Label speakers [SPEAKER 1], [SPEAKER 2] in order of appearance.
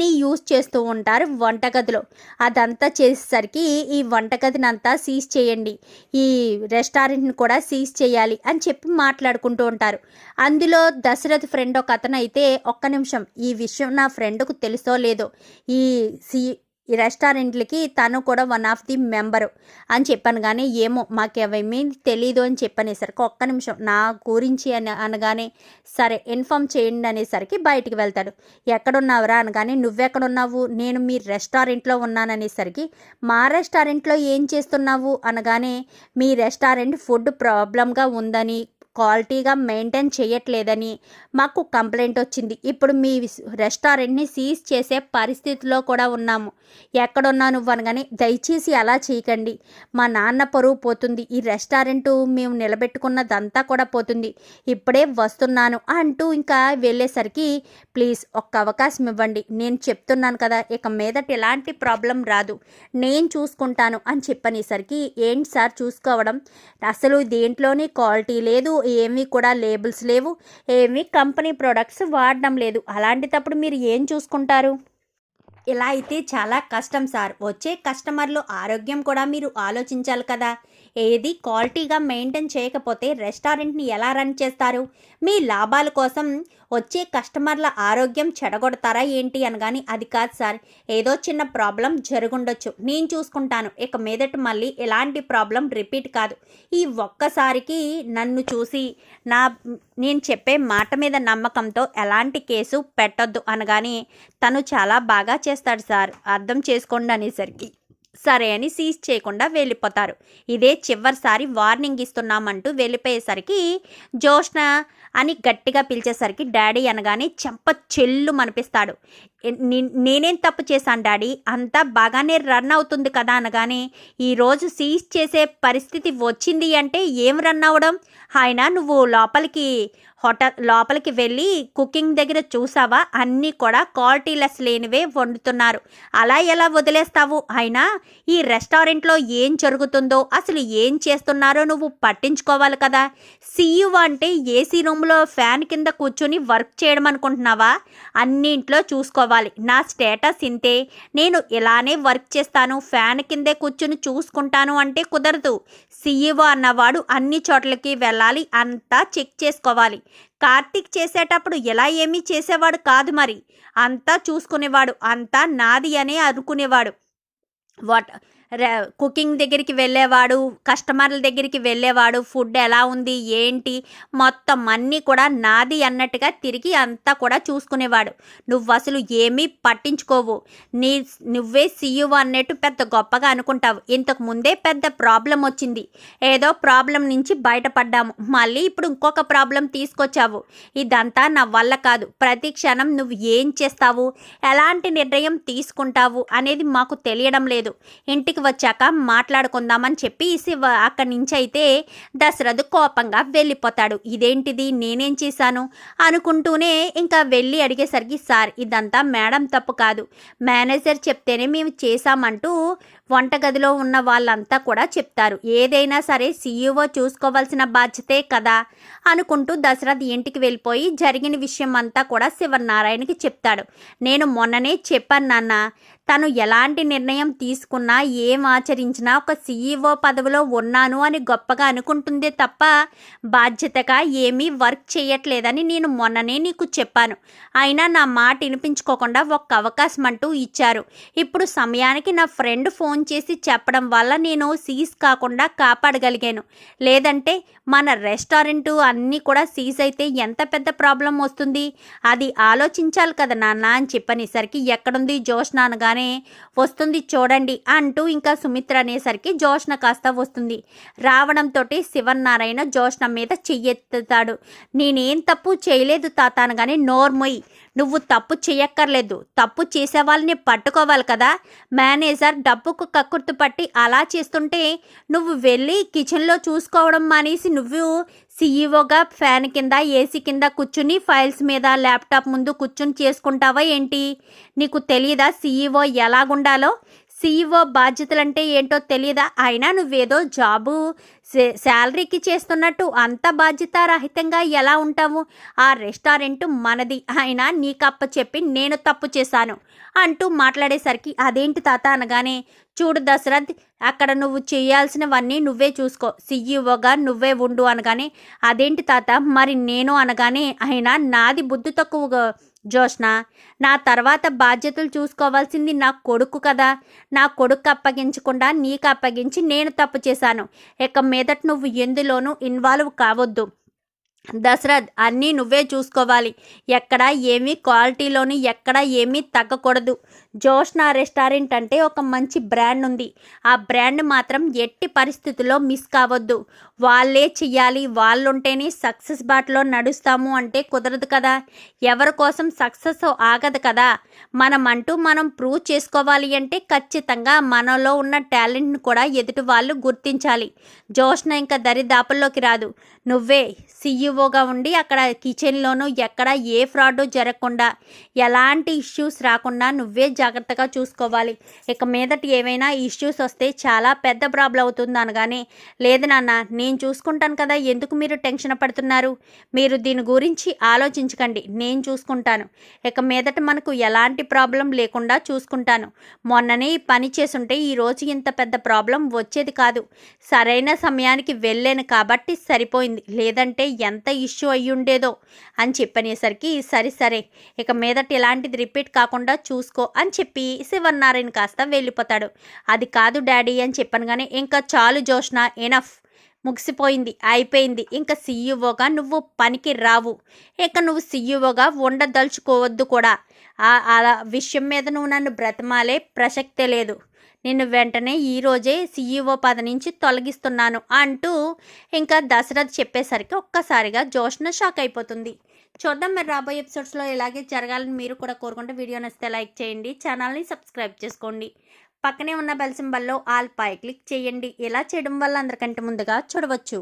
[SPEAKER 1] ని యూజ్ చేస్తూ ఉంటారు వంటగదిలో. అదంతా చేసేసరికి ఈ వంటగదిని అంతా సీజ్ చేయండి. ఈ రెస్టారెంట్ని కూడా సీజ్ చేయాలి అని చెప్పి మాట్లాడుకుంటూ ఉంటారు. అందులో దశరథ్ ఫ్రెండ్ ఒక అతను అయితే ఒక్క నిమిషం ఈ విషయం నా ఫ్రెండ్కు తెలుసో లేదో? ఈ సీ ఈ రెస్టారెంట్లకి తను కూడా వన్ ఆఫ్ ది మెంబరు అని చెప్పాను. కానీ ఏమో మాకేమీ తెలీదు అని చెప్పనేసరికి ఒక్క నిమిషం నా గురించి అని అనగానే సరే ఇన్ఫామ్ చేయండి అనేసరికి బయటికి వెళ్తాడు. ఎక్కడున్నావురా అనగానే నువ్వెక్కడున్నావు? నేను మీ రెస్టారెంట్లో ఉన్నాననేసరికి మా రెస్టారెంట్లో ఏం చేస్తున్నావు? అనగానే మీ రెస్టారెంట్ ఫుడ్ ప్రాబ్లంగా ఉందని క్వాలిటీగా మెయింటైన్ చేయట్లేదని మాకు కంప్లైంట్ వచ్చింది. ఇప్పుడు మీ రెస్టారెంట్ని సీజ్ చేసే పరిస్థితిలో కూడా ఉన్నాము. ఎక్కడున్నా నువ్వు అనగానే దయచేసి అలా చేయకండి. మా నాన్న పరువు పోతుంది. ఈ రెస్టారెంట్ మేము నిలబెట్టుకున్నదంతా కూడా పోతుంది. ఇప్పుడే వస్తున్నాను అంటూ ఇంకా వెళ్ళేసరికి ప్లీజ్ ఒక్క అవకాశం ఇవ్వండి. నేను చెప్తున్నాను కదా ఇక మీదట ఎలాంటి ప్రాబ్లం రాదు. నేను చూసుకుంటాను అని చెప్పనేసరికి ఏంటి సార్ చూసుకోవడం? అసలు దేంట్లోని క్వాలిటీ లేదు. ఏమీ కూడా లేబుల్స్ లేవు ఏమీ కంపెనీ ప్రొడక్ట్స్ వాడడం లేదు. అలాంటిటప్పుడు మీరు ఏం చూసుకుంటారు? ఇలా అయితే చాలా కష్టం సార్. వచ్చే కస్టమర్లు ఆరోగ్యం కూడా మీరు ఆలోచించాలి కదా. ఏది క్వాలిటీగా మెయింటైన్ చేయకపోతే రెస్టారెంట్ని ఎలా రన్ చేస్తారు? మీ లాభాల కోసం వచ్చే కస్టమర్ల ఆరోగ్యం చెడగొడతారా ఏంటి అనగాని అది కాదు సార్. ఏదో చిన్న ప్రాబ్లం జరుగుండొచ్చు. నేను చూసుకుంటాను. ఇక మీదట మళ్ళీ ఎలాంటి ప్రాబ్లం రిపీట్ కాదు. ఈ ఒక్కసారికి నన్ను చూసి నా నేను చెప్పే మాట మీద నమ్మకంతో ఎలాంటి కేసు పెట్టొద్దు అనగాని తను చాలా బాగా చేస్తాడు సార్. అర్థం చేసుకోండి అనేసరికి. సరే అని సీజ్ చేయకుండా వెళ్ళిపోతారు. ఇదే చివరిసారి వార్నింగ్ ఇస్తున్నామంటూ వెళ్ళిపోయేసరికి జోష్న అని గట్టిగా పిలిచేసరికి డాడీ అనగానే చెంప చెల్లు మనిపిస్తాడు నేనేం తప్పు చేశాను డాడీ? అంతా బాగానే రన్ అవుతుంది కదా అనగానే ఈరోజు సీజ్ చేసే పరిస్థితి వచ్చింది అంటే ఏం రన్ అవ్వడం ఆయన నువ్వు లోపలికి హోటల్ లోపలికి వెళ్ళి కుకింగ్ దగ్గర చూసావా? అన్నీ కూడా క్వాలిటీలెస్ లేనివే వండుతున్నారు. అలా ఎలా వదిలేస్తావు? అయినా ఈ రెస్టారెంట్లో ఏం జరుగుతుందో అసలు ఏం చేస్తున్నారో నువ్వు పట్టించుకోవాలి కదా. సీయు అంటే ఏసీ రూమ్లో ఫ్యాన్ కింద కూర్చొని వర్క్ చేయడం అనుకుంటున్నావా? అన్నింట్లో చూసుకోవాలి. నా స్టేటస్ ఇంతే. నేను ఇలానే వర్క్ చేస్తాను. ఫ్యాన్ కిందే కూర్చుని చూసుకుంటాను అంటే కుదరదు. సీఈఓ అన్నవాడు అన్ని చోట్లకి వెళ్ళాలి. అంతా చెక్ చేసుకోవాలి. కార్తీక్ చేసేటప్పుడు ఎలా ఏమీ చేసేవాడు కాదు మరి. అంతా చూసుకునేవాడు. అంతా నాది అనే అనుకునేవాడు. వాట్ కుకింగ్ దగ్గరికి వెళ్ళేవాడు కస్టమర్ల దగ్గరికి వెళ్ళేవాడు ఫుడ్ ఎలా ఉంది ఏంటి మొత్తం అన్నీ కూడా నాది అన్నట్టుగా తిరిగి అంతా కూడా చూసుకునేవాడు. నువ్వు అసలు ఏమీ పట్టించుకోవు. నీ నువ్వే సీయు అన్నట్టు పెద్ద గొప్పగా అనుకుంటావు. ఇంతకు ముందే పెద్ద ప్రాబ్లం వచ్చింది. ఏదో ప్రాబ్లం నుంచి బయటపడ్డాము. మళ్ళీ ఇప్పుడు ఇంకొక ప్రాబ్లం తీసుకొచ్చావు. ఇదంతా నా వల్ల కాదు. ప్రతి క్షణం నువ్వు ఏం చేస్తావు? ఎలాంటి నిర్ణయం తీసుకుంటావు? అనేది మాకు తెలియడం లేదు. ఇంటి ఇంటికి వచ్చాక మాట్లాడుకుందామని చెప్పి శివ అక్కడి నుంచి అయితే దశరథ్ కోపంగా వెళ్ళిపోతాడు. ఇదేంటిది? నేనేం చేశాను? అనుకుంటూనే ఇంకా వెళ్ళి అడిగేసరికి సార్ ఇదంతా మేడం తప్పు కాదు. మేనేజర్ చెప్తేనే మేము చేశామంటూ వంటగదిలో ఉన్న వాళ్ళంతా కూడా చెప్తారు. ఏదైనా సరే సీఈఓ చూసుకోవాల్సిన బాధ్యతే కదా? అనుకుంటూ దశరథ్ ఇంటికి వెళ్ళిపోయి జరిగిన విషయం అంతా కూడా శివనారాయణకి చెప్తాడు. నేను మొన్ననే చెప్పాను నాన్న తను ఎలాంటి నిర్ణయం తీసుకున్నా ఏం ఆచరించినా ఒక సీఈఓ పదవిలో ఉన్నాను అని గొప్పగా అనుకుంటుందే తప్ప బాధ్యతగా ఏమీ వర్క్ చేయట్లేదని నేను మొన్ననే నీకు చెప్పాను. అయినా నా మాట వినిపించుకోకుండా ఒక్క అవకాశం అంటూ ఇచ్చారు. ఇప్పుడు సమయానికి నా ఫ్రెండ్ ఫోన్ చేసి చెప్పడం వల్ల నేను సీజ్ కాకుండా కాపాడగలిగాను. లేదంటే మన రెస్టారెంట్ అన్నీ కూడా సీజ్ అయితే ఎంత పెద్ద ప్రాబ్లం వస్తుంది? అది ఆలోచించాలి కదా నాన్న అని చెప్పనేసరికి ఎక్కడుంది జోష్న అనగానే వస్తుంది చూడండి అంటూ ఇంకా సుమిత్ర అనేసరికి జోష్న కాస్త వస్తుంది. రావడంతో శివనారాయణ జోష్న మీద చెయ్యెత్తుతాడు. నేనేం తప్పు చేయలేదు తాత అనగానే నోర్మొయ్ నువ్వు తప్పు చేయక్కర్లేదు తప్పు చేసే వాళ్ళని పట్టుకోవాలి కదా. మేనేజర్ డబ్బుకు కక్కుర్తు పట్టి అలా చేస్తుంటే నువ్వు వెళ్ళి కిచెన్లో చూసుకోవడం మానేసి నువ్వు సీఈఓగా ఫ్యాన్ కింద ఏసీ కింద కూర్చుని ఫైల్స్ మీద ల్యాప్టాప్ ముందు కూర్చుని చేసుకుంటావా ఏంటి? నీకు తెలియదా సీఈఓ ఎలాగుండాలో? సీఈఓ బాధ్యతలంటే ఏంటో తెలియదా అయినా నువ్వేదో జాబు శాలరీకి చేస్తున్నట్టు అంత బాధ్యతారహితంగా ఎలా ఉంటావు? ఆ రెస్టారెంట్ మనది. అయినా నీకప్ప చెప్పి నేను తప్పు చేశాను అంటూ మాట్లాడేసరికి అదేంటి తాత అనగానే చూడు దశరథ్ అక్కడ నువ్వు చేయాల్సినవన్నీ నువ్వే చూసుకో. సీఈఓగా నువ్వే ఉండు అనగానే అదేంటి తాత? మరి నేను అనగానే అయినా నాది బుద్ధి తక్కువగా జోష్న నా తర్వాత బాధ్యతలు చూసుకోవాల్సింది నా కొడుకు కదా. నా కొడుకు అప్పగించకుండా నీకు అప్పగించి నేను తప్పు చేశాను. ఇక మీదట నువ్వు ఎందులోనూ ఇన్వాల్వ్ కావద్దు. దశరథ్ అన్నీ నువ్వే చూసుకోవాలి. ఎక్కడ ఏమీ క్వాలిటీలోని ఎక్కడ ఏమీ తగ్గకూడదు. జోష్నా రెస్టారెంట్ అంటే ఒక మంచి బ్రాండ్ ఉంది. ఆ బ్రాండ్ మాత్రం ఎట్టి పరిస్థితుల్లో మిస్ కావద్దు. వాళ్ళే చెయ్యాలి. వాళ్ళుంటేనే సక్సెస్ బాటలో నడుస్తాము అంటే కుదరదు కదా. ఎవరి కోసం సక్సెస్ ఆగదు కదా. మనం అంటూ మనం ప్రూవ్ చేసుకోవాలి అంటే ఖచ్చితంగా మనలో ఉన్న టాలెంట్ని కూడా ఎదుటి వాళ్ళు గుర్తించాలి. జోష్న ఇంకా దరిదాపుల్లోకి రాదు. నువ్వే సీఈఓగా ఉండి అక్కడ కిచెన్లోనూ ఎక్కడ ఏ ఫ్రాడ్ జరగకుండా ఎలాంటి ఇష్యూస్ రాకుండా నువ్వే జాగ్రత్తగా చూసుకోవాలి. ఇక మీదటి ఏవైనా ఇష్యూస్ వస్తే చాలా పెద్ద ప్రాబ్లం అవుతుంది అనగానే లేదు నాన్న నేను చూసుకుంటాను కదా ఎందుకు మీరు టెన్షన్ పడుతున్నారు? మీరు దీని గురించి ఆలోచించకండి నేను చూసుకుంటాను. ఇక మీదట మనకు ఎలాంటి ప్రాబ్లం లేకుండా చూసుకుంటాను. మొన్ననే ఈ పని చేసుంటే ఈరోజు ఇంత పెద్ద ప్రాబ్లం వచ్చేది కాదు. సరైన సమయానికి వెళ్ళాను కాబట్టి సరిపోయింది. లేదంటే ఎంత ఎంత ఇష్యూ అయ్యుండేదో అని చెప్పనేసరికి సరే సరే ఇక మీదట ఇలాంటిది రిపీట్ కాకుండా చూసుకో అని చెప్పి శివన్నారాయణ కాస్త వెళ్ళిపోతాడు. అది కాదు డాడీ అని చెప్పాను కానీ ఇంకా చాలు జోష్న ఎనఫ్. ముగిసిపోయింది అయిపోయింది. ఇంకా సీఈఓగా నువ్వు పనికి రావు. ఇక నువ్వు సీఈఓగా ఉండదలుచుకోవద్దు కూడా. ఆ అలా విషయం మీద నువ్వు నన్ను బ్రతమాలే ప్రసక్తే లేదు. నిన్ను వెంటనే ఈరోజే సీఈఓ పద నుంచి తొలగిస్తున్నాను అంటూ ఇంకా దశరథ్ చెప్పేసరికి ఒక్కసారిగా జోష్న షాక్ అయిపోతుంది. చూద్దాం మరి రాబోయే ఎపిసోడ్స్లో ఇలాగే జరగాలని మీరు కూడా కోరుకుంటే వీడియో నచ్చితే లైక్ చేయండి ఛానల్ని సబ్స్క్రైబ్ చేసుకోండి. పక్కనే ఉన్న బెల్ సింబల్లో ఆల్ పై క్లిక్ చేయండి. ఇలా చేయడం వల్ల అందరికంటే ముందుగా చూడవచ్చు.